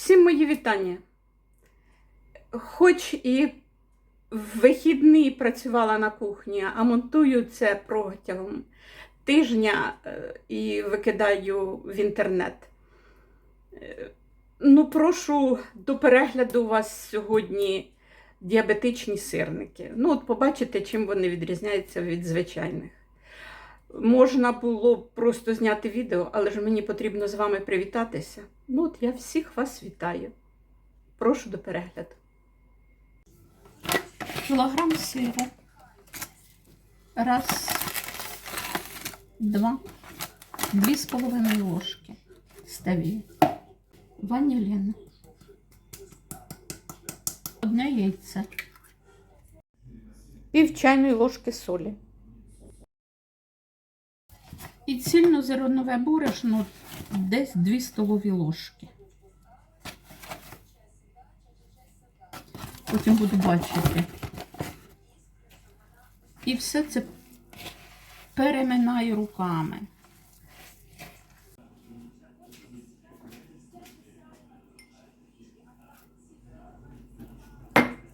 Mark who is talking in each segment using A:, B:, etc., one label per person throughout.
A: Всім мої вітання. Хоч і в вихідний працювала на кухні, а монтую це протягом тижня е, і викидаю в інтернет. Е, Ну, прошу до перегляду у вас сьогодні діабетичні сирники. Ну, от побачите, чим вони відрізняються від звичайних. Можна було б просто зняти відео, але ж мені потрібно з вами привітатися. Ну, от я всіх вас вітаю. Прошу до перегляду. Кілограм сиру. Раз, два, дві з половиною ложки ставі. Ванілін. Одне яйце. Пів чайної ложки солі. І цільнозернове борошно десь 2 столові ложки. Потім буду бачити. І все це переминаю руками.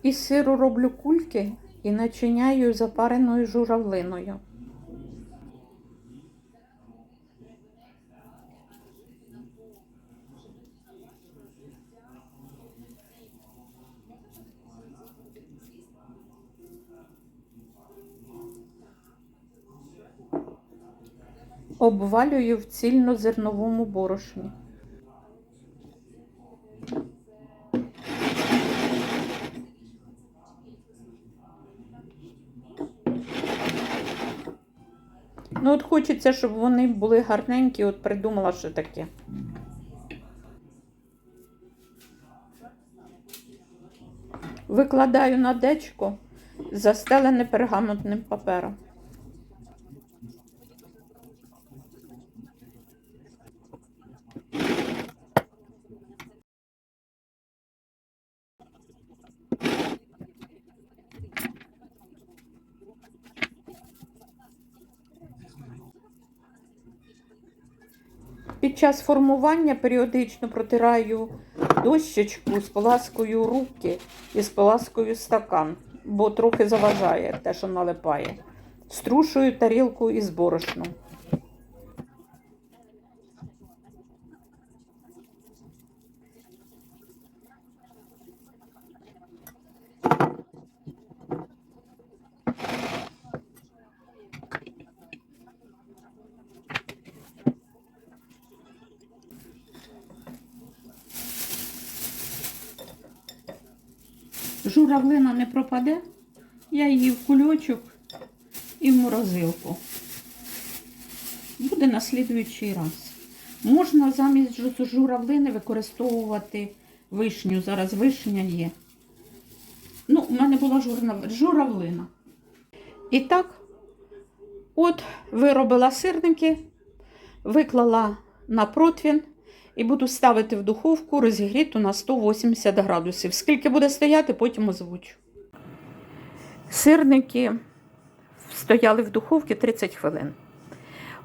A: Із сиру роблю кульки і начиняю запареною журавлиною. Обвалюю в цільнозерновому борошні. Ну, от хочеться, щоб вони були гарненькі, от придумала, що таке. Викладаю на дечко, застелене пергаментним папером. Під час формування періодично протираю дощечку, з поласкою руки і споласкую стакан, бо трохи заважає те, що налипає. Струшую тарілку із борошном. Журавлина не пропаде, я її в кульочок і в морозилку. Буде на слідуючий раз. Можна замість журавлини використовувати вишню. Зараз вишня є. Ну, у мене була журавлина. І так, от виробила сирники, виклала на противень і буду ставити в духовку розігріту на 180 градусів. Скільки буде стояти, потім озвучу. Сирники стояли в духовці 30 хвилин.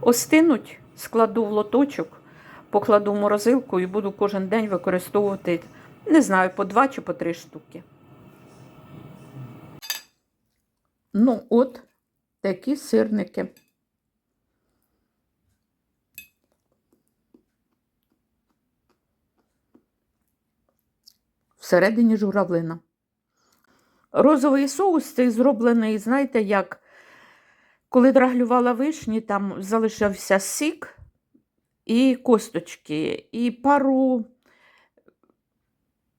A: Остинуть, складу в лоточок, покладу в морозилку і буду кожен день використовувати, не знаю, по два чи по три штуки. Ну, от такі сирники. Всередині журавлина. Розовий соус цей зроблений, знаєте, як коли драглювала вишні, там залишився сік і косточки, і пару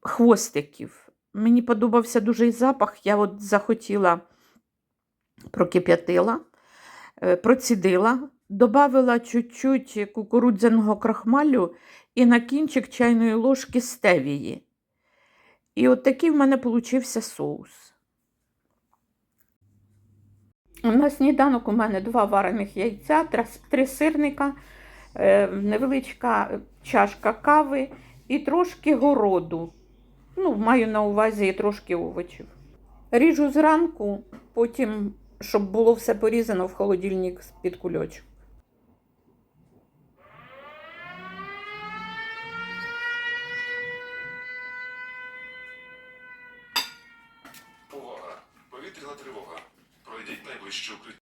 A: хвостиків. Мені подобався дуже запах. Я от захотіла, прокип'ятила, е, процідила, додавила чуть-чуть кукурудзяного крахмалю і на кінчик чайної ложки стевії. І от такий в мене получився соус. На сніданок у мене два варених яйця, три сирника, е, невеличка чашка кави і трошки городу. Ну, маю на увазі і трошки овочів. Ріжу зранку, потім, щоб було все порізано в холодильник під кульочок.
B: Повітряна тривога. Пройдіть найближче укриття.